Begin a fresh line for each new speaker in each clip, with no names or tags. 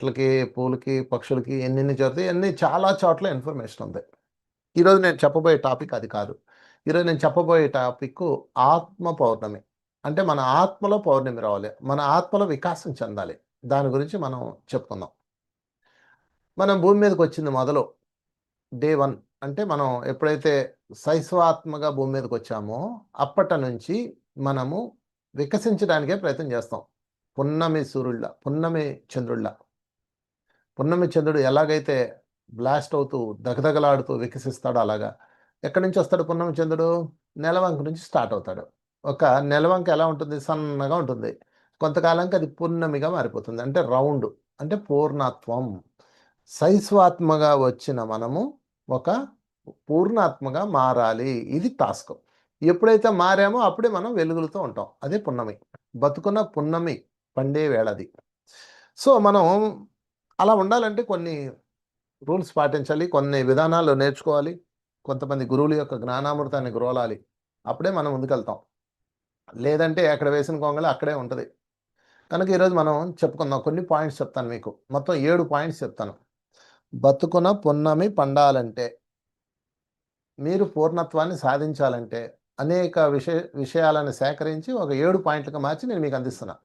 చెట్లకి పూలకి పక్షులకి ఎన్నెన్ని జరుగుతాయి అన్ని చాలా చోట్ల ఇన్ఫర్మేషన్ ఉంది. ఈరోజు నేను చెప్పబోయే టాపిక్ అది కాదు. ఈరోజు నేను చెప్పబోయే టాపిక్ ఆత్మ పౌర్ణమి. అంటే మన ఆత్మలో పౌర్ణమి రావాలి. మన ఆత్మలో వికాసం చెందాలి. దాని గురించి మనం చెప్పుకుందాం మనం భూమి మీదకి వచ్చింది మొదలు డే వన్. అంటే మనం ఎప్పుడైతే శైశవాత్మగా భూమి మీదకి వచ్చామో అప్పటి నుంచి మనము వికసించడానికే ప్రయత్నం చేస్తాం. పున్నమి సూర్యుళ్ళ పున్నమి చంద్రుళ్ళ. పున్నమి చంద్రుడు ఎలాగైతే బ్లాస్ట్ అవుతూ దగదగలాడుతూ వికసిస్తాడో అలాగా ఎక్కడి నుంచి వస్తాడు పున్నమి చంద్రుడు? నెలవంక నుంచి స్టార్ట్ అవుతాడు. ఒక నెలవంక ఎలా ఉంటుంది? సన్నగా ఉంటుంది. కొంతకాలంకి అది పున్నమిగా మారిపోతుంది. అంటే రౌండ్ అంటే పూర్ణత్వం. సైస్వాత్మగా వచ్చిన మనము ఒక పూర్ణాత్మగా మారాలి. ఇది టాస్క్. ఎప్పుడైతే మారామో అప్పుడే మనం వెలుగులతో ఉంటాం. అదే పున్నమి. బతుకున్న పున్నమి పండే వేళది సో మనం అలా ఉండాలంటే కొన్ని రూల్స్ పాటించాలి కొన్ని విధానాలు నేర్చుకోవాలి కొంతమంది గురువుల యొక్క జ్ఞానామృతాన్ని గురవలాలి అప్పుడే మనం ముందుకెళ్తాం. లేదంటే ఎక్కడ వేసిన కొంగలు అక్కడే ఉంటుంది. కనుక ఈరోజు మనం చెప్పుకుందాం. కొన్ని పాయింట్స్ చెప్తాను మీకు. మొత్తం ఏడు పాయింట్స్ చెప్తాను. బతుకున పున్నమి పండాలంటే మీరు పూర్ణత్వాన్ని సాధించాలంటే అనేక విషయ విషయాలను సేకరించి ఒక ఏడు పాయింట్లుగా మార్చి నేను మీకు అందిస్తున్నా.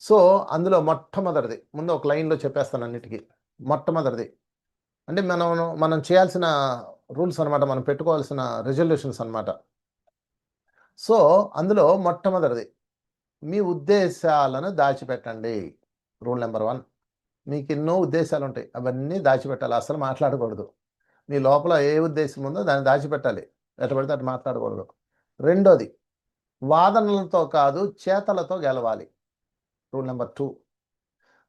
సో అందులో మొట్టమొదటిది ముందు ఒక లైన్లో చెప్పేస్తాను అన్నిటికీ. మొట్టమొదటిది అంటే మనం మనం చేయాల్సిన రూల్స్ అనమాట మనం పెట్టుకోవాల్సిన రెజల్యూషన్స్ అనమాట సో అందులో మొట్టమొదటిది మీ ఉద్దేశాలను దాచిపెట్టండి. రూల్ నెంబర్ వన్ మీకు ఎన్నో ఉద్దేశాలు ఉంటాయి అవన్నీ దాచిపెట్టాలి అసలు మాట్లాడకూడదు. మీ లోపల ఏ ఉద్దేశం ఉందో దాన్ని దాచిపెట్టాలి. ఎట్ట పడితే అటు మాట్లాడకూడదు. రెండోది వాదనలతో కాదు చేతలతో గెలవాలి. Rule number two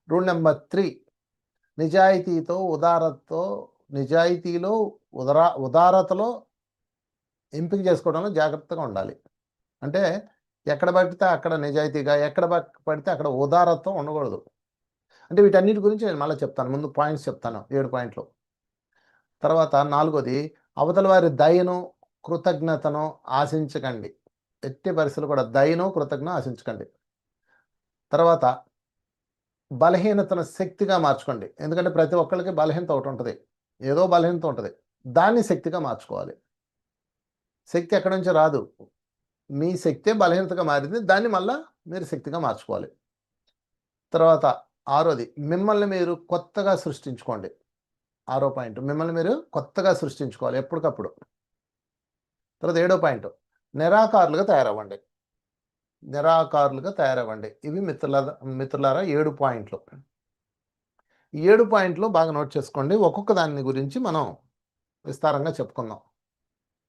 rule number three నిజాయితీతో ఉదారతతో నిజాయితీలో ఉదరా ఉదారతలో ఎంపిక చేసుకోవడంలో జాగ్రత్తగా ఉండాలి. అంటే ఎక్కడ పడితే అక్కడ నిజాయితీగా ఎక్కడ పడితే అక్కడ ఉదారత్వం ఉండకూడదు. అంటే వీటన్నిటి గురించి నేను మళ్ళీ చెప్తాను. ముందు పాయింట్స్ చెప్తాను ఏడు పాయింట్లు. తర్వాత నాలుగోది అవతల వారి దయను కృతజ్ఞతను ఆశించకండి. ఎట్టి పరిస్థితులు కూడా దయను కృతజ్ఞ ఆశించకండి. తర్వాత బలహీనతను శక్తిగా మార్చుకోండి. ఎందుకంటే ప్రతి ఒక్కరికి బలహీనత ఒకటి ఉంటుంది. ఏదో బలహీనత ఉంటుంది. దాన్ని శక్తిగా మార్చుకోవాలి. శక్తి ఎక్కడి నుంచి రాదు? మీ శక్తే బలహీనతగా మారింది. దాన్ని మళ్ళా మీరు శక్తిగా మార్చుకోవాలి. తర్వాత ఆరోది మిమ్మల్ని మీరు కొత్తగా సృష్టించుకోండి. ఆరో పాయింట్ మిమ్మల్ని మీరు కొత్తగా సృష్టించుకోవాలి ఎప్పటికప్పుడు. తర్వాత ఏడో పాయింట్ నిరాకారులుగా తయారవ్వండి. నిరాకారులుగా తయారవ్వండి. ఇవి మిత్రుల మిత్రులారా ఏడు పాయింట్లు. ఈ ఏడు పాయింట్లు బాగా నోట్ చేసుకోండి. ఒక్కొక్క దాని గురించి మనం విస్తారంగా చెప్పుకుందాం.